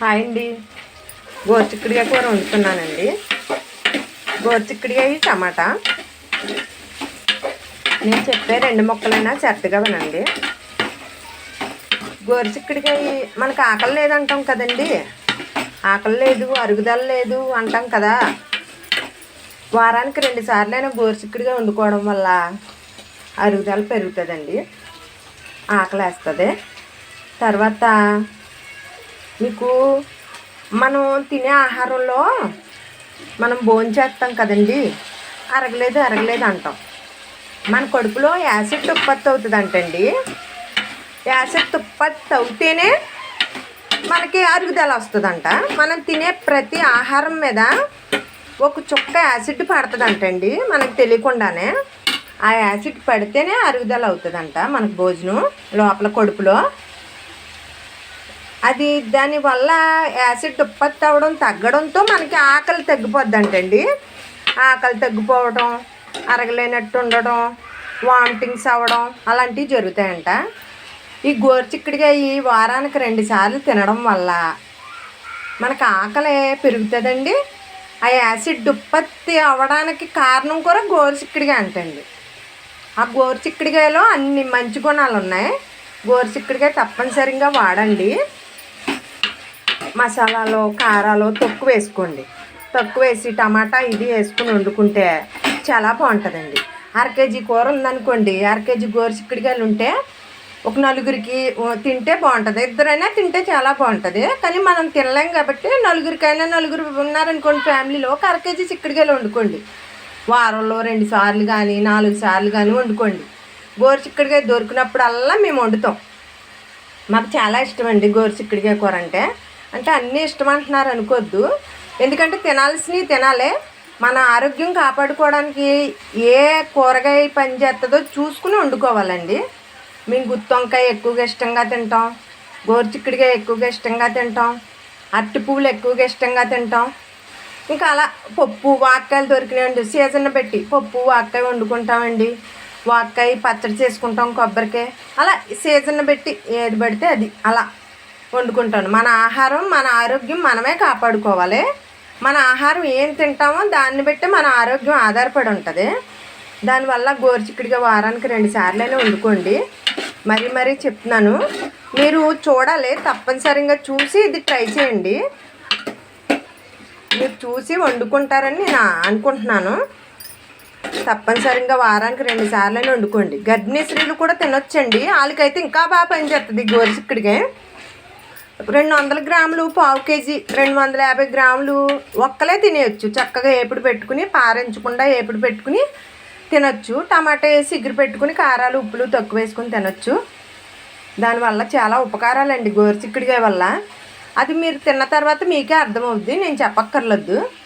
Hi అండి. గోరుచిక్కుడికాయ కూర వండుతున్నానండి. గోరుచిక్కుడికాయ టమాటా. నేను చెప్పే రెండు ముక్కలైనా చెత్తగా వినండి. గోరుచిక్కుడికాయ మనకు ఆకలి లేదంటాం కదండి. ఆకలి లేదు అరుగుదల లేదు అంటాం కదా. వారానికి రెండు సార్లైనా గోరుచిక్కుడిగా వండుకోవడం వల్ల అరుగుదల పెరుగుతుందండి. ఆకలి వేస్తుంది తర్వాత మీకు మనం తినే ఆహారంలో మనం భోంచేస్తాం కదండి. అరగలేదు అరగలేదు అంటాం. మన కడుపులో యాసిడ్ ఉత్పత్తి అవుతుందంటండి. యాసిడ్ ఉత్పత్తి అవుతేనే మనకి అరుగుదల వస్తుందంట. మనం తినే ప్రతి ఆహారం మీద ఒక చుక్క యాసిడ్ పడుతుందంటండి. మనకు తెలియకుండానే ఆ యాసిడ్ పడితేనే అరుగుదల అవుతుందంట మనకు భోజనం లోపల కడుపులో. అది దానివల్ల యాసిడ్ ఉత్పత్తి అవ్వడం తగ్గడంతో మనకి ఆకలి తగ్గిపోద్దంటండి. ఆకలి తగ్గిపోవడం అరగలేనట్టు ఉండడం వామిటింగ్స్ అవ్వడం అలాంటివి జరుగుతాయంట. ఈ గోరుచిక్కుడిగా వారానికి రెండు సార్లు తినడం వల్ల మనకు ఆకలి పెరుగుతుందండి. ఆ యాసిడ్ ఉత్పత్తి అవ్వడానికి కారణం కూడా గోరుచిక్కుడిగా అంటండి. ఆ గోరుచిక్కుడికాయలో అన్ని మంచి గుణాలు ఉన్నాయి గోరుచిక్కుడికాయ తప్పనిసరిగా వాడండి. మసాలాలు కారాలు తక్కువ వేసుకోండి. తక్కువ వేసి టమాటా ఇది వేసుకుని వండుకుంటే చాలా బాగుంటుందండి. అర కేజీ కూర ఉందనుకోండి అర కేజీ గోరుచిక్కుడికాయలు ఉంటే ఒక నలుగురికి తింటే బాగుంటుంది. ఇద్దరైనా తింటే చాలా బాగుంటుంది. కానీ మనం తినలేం కాబట్టి నలుగురికైనా నలుగురు ఉన్నారనుకోండి ఫ్యామిలీలో ఒక అర కేజీ చిక్కుడుకాయలు వండుకోండి. వారంలో రెండు సార్లు కానీ నాలుగు సార్లు కానీ వండుకోండి. గోరు చిక్కుడుకాయ దొరికినప్పుడల్లా మేము వండుతాం. మాకు చాలా ఇష్టం అండి గోరుచిక్కుడికాయ కూర అంటే. అంటే అన్నీ ఇష్టం అంటున్నారు అనుకోవద్దు ఎందుకంటే తినాల్సినవి తినాలి. మన ఆరోగ్యం కాపాడుకోవడానికి ఏ కూరగాయ పని చేస్తుందో చూసుకుని వండుకోవాలండి. మేము గుత్తి వంకాయ ఎక్కువగా ఇష్టంగా తింటాం. గోరుచిక్కుడికాయ ఎక్కువగా ఇష్టంగా తింటాం. అరటి పువ్వులు ఎక్కువగా ఇష్టంగా తింటాం. ఇంకా అలా పప్పు వాక్కాయలు దొరికినాయండి. సీజన్ పెట్టి పప్పు వాక్కాయ వండుకుంటామండి. వాక్కాయ పచ్చడి చేసుకుంటాం కొబ్బరికాయ. అలా సీజన్ పెట్టి ఏది పడితే అది. అలా వండుకుంటాను. మన ఆహారం మన ఆరోగ్యం మనమే కాపాడుకోవాలి. మన ఆహారం ఏం తింటామో దాన్ని బట్టి మన ఆరోగ్యం ఆధారపడి ఉంటుంది. దానివల్ల గోరుచిక్కుడిగా వారానికి రెండు సార్లైనా వండుకోండి. మరీ మరీ చెప్తున్నాను. మీరు చూడాలి తప్పనిసరిగా చూసి ఇది ట్రై చేయండి. మీరు చూసి వండుకుంటారని నేను అనుకుంటున్నాను. తప్పనిసరిగా వారానికి రెండు సార్లు వండుకోండి. గర్భిణీ స్త్రీలు కూడా తినొచ్చండి. వాళ్ళకైతే ఇంకా బాగా పనిచేస్తుంది గోరుచిక్కుడిగా. రెండు వందల గ్రాములు పావు కేజీ రెండు వందల యాభై గ్రాములు ఒక్కలే తినేయచ్చు. చక్కగా ఏపుడు పెట్టుకుని పారించకుండా ఏపుడు పెట్టుకుని తినొచ్చు. టమాటా వేసి ఇగురు పెట్టుకుని కారాలు ఉప్పులు తక్కువ వేసుకుని తినొచ్చు. దానివల్ల చాలా ఉపకారాలండి గోరుచిక్కుడికాయ వల్ల. అది మీరు తిన్న తర్వాత మీకే అర్థమవుద్ది. నేను చెప్పక్కర్లేదు.